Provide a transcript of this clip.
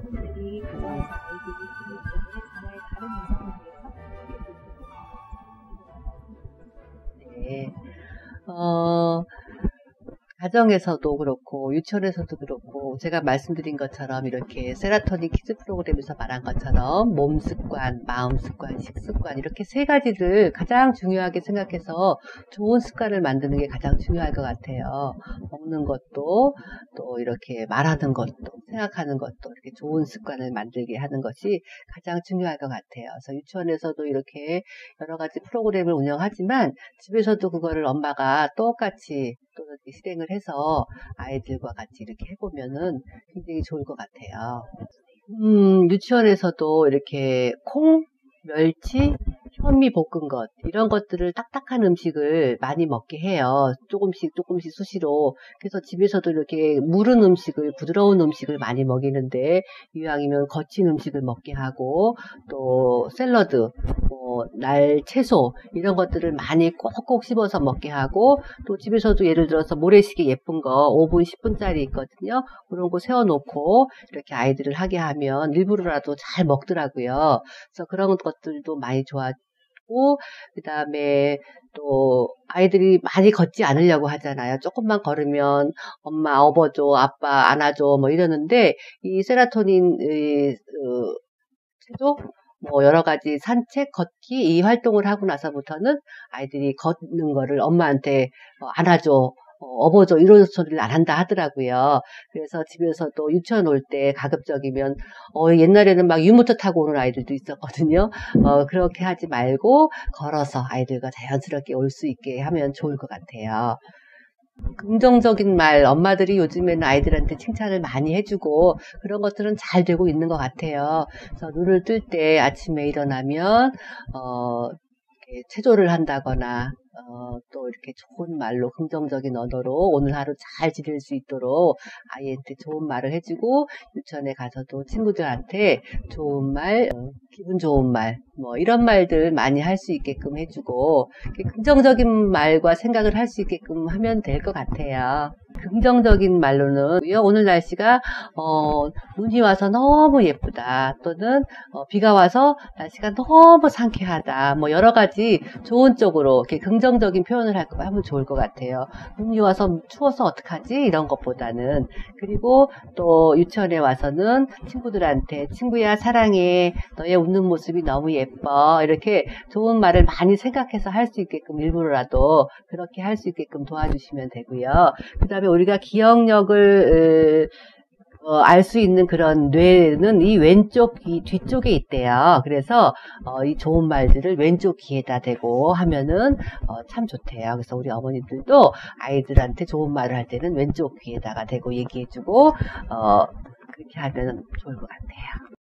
부모들이 가정에서 아이들이 키우기 때문에 정말 다른 이성에 대해서 네. 어, 가정에서도 그렇고 유치원에서도 그렇고 제가 말씀드린 것처럼 이렇게 세라토닌 키즈 프로그램에서 말한 것처럼 몸 습관, 마음 습관, 식습관 이렇게 세 가지를 가장 중요하게 생각해서 좋은 습관을 만드는 게 가장 중요할 것 같아요. 먹는 것도 또 이렇게 말하는 것도 생각하는 것도 이렇게 좋은 습관을 만들게 하는 것이 가장 중요할 것 같아요. 그래서 유치원에서도 이렇게 여러 가지 프로그램을 운영하지만 집에서도 그거를 엄마가 똑같이 또 실행을 해서 아이들과 같이 이렇게 해보면은 굉장히 좋을 것 같아요. 음, 유치원에서도 이렇게 콩, 멸치, 현미 볶은 것 이런 것들을 딱딱한 음식을 많이 먹게 해요. 조금씩 조금씩 수시로. 그래서 집에서도 이렇게 무른 음식을 부드러운 음식을 많이 먹이는데 이왕이면 거친 음식을 먹게 하고 또 샐러드, 뭐, 날 채소 이런 것들을 많이 꼭꼭 씹어서 먹게 하고 또 집에서도 예를 들어서 모래시계 예쁜 거 5분 10분짜리 있거든요. 그런 거 세워놓고 이렇게 아이들을 하게 하면 일부러라도 잘 먹더라고요. 그래서 그런 것들도 많이 좋아. 고 그다음에 또 아이들이 많이 걷지 않으려고 하잖아요. 조금만 걸으면 엄마 업어줘, 아빠 안아줘 뭐 이러는데 이 세라토닌 이, 어, 체조 뭐 여러 가지 산책, 걷기 이 활동을 하고 나서부터는 아이들이 걷는 거를 엄마한테 어, 안아줘, 어, 업어줘 이런 소리를 안 한다 하더라고요. 그래서 집에서도 유치원 올 때 가급적이면 어, 옛날에는 막 유모터 타고 오는 아이들도 있었거든요. 어, 그렇게 하지 말고 걸어서 아이들과 자연스럽게 올 수 있게 하면 좋을 것 같아요. 긍정적인 말, 엄마들이 요즘에는 아이들한테 칭찬을 많이 해주고 그런 것들은 잘 되고 있는 것 같아요. 그래서 눈을 뜰 때 아침에 일어나면, 어, 체조를 한다거나, 어, 또 이렇게 좋은 말로 긍정적인 언어로 오늘 하루 잘 지낼 수 있도록 아이한테 좋은 말을 해주고 유치원에 가서도 친구들한테 좋은 말, 어, 기분 좋은 말, 뭐 이런 말들 많이 할 수 있게끔 해주고 긍정적인 말과 생각을 할 수 있게끔 하면 될 것 같아요. 긍정적인 말로는 오늘 날씨가 어, 눈이 와서 너무 예쁘다. 또는 어, 비가 와서 날씨가 너무 상쾌하다. 뭐 여러 가지 좋은 쪽으로 이렇게 긍정적인 표현을 할거 하면 좋을 것 같아요. 눈이 와서 추워서 어떡하지? 이런 것보다는. 그리고 또 유치원에 와서는 친구들한테 친구야 사랑해. 너의 웃는 모습이 너무 예뻐. 이렇게 좋은 말을 많이 생각해서 할 수 있게끔 일부러라도 그렇게 할 수 있게끔 도와주시면 되고요. 그 다음 에 우리가 기억력을 어, 알 수 있는 그런 뇌는 이 왼쪽 귀 뒤쪽에 있대요. 그래서 어, 이 좋은 말들을 왼쪽 귀에다 대고 하면은 어, 참 좋대요. 그래서 우리 어머님들도 아이들한테 좋은 말을 할 때는 왼쪽 귀에다가 대고 얘기해주고 어, 그렇게 하면 좋을 것 같아요.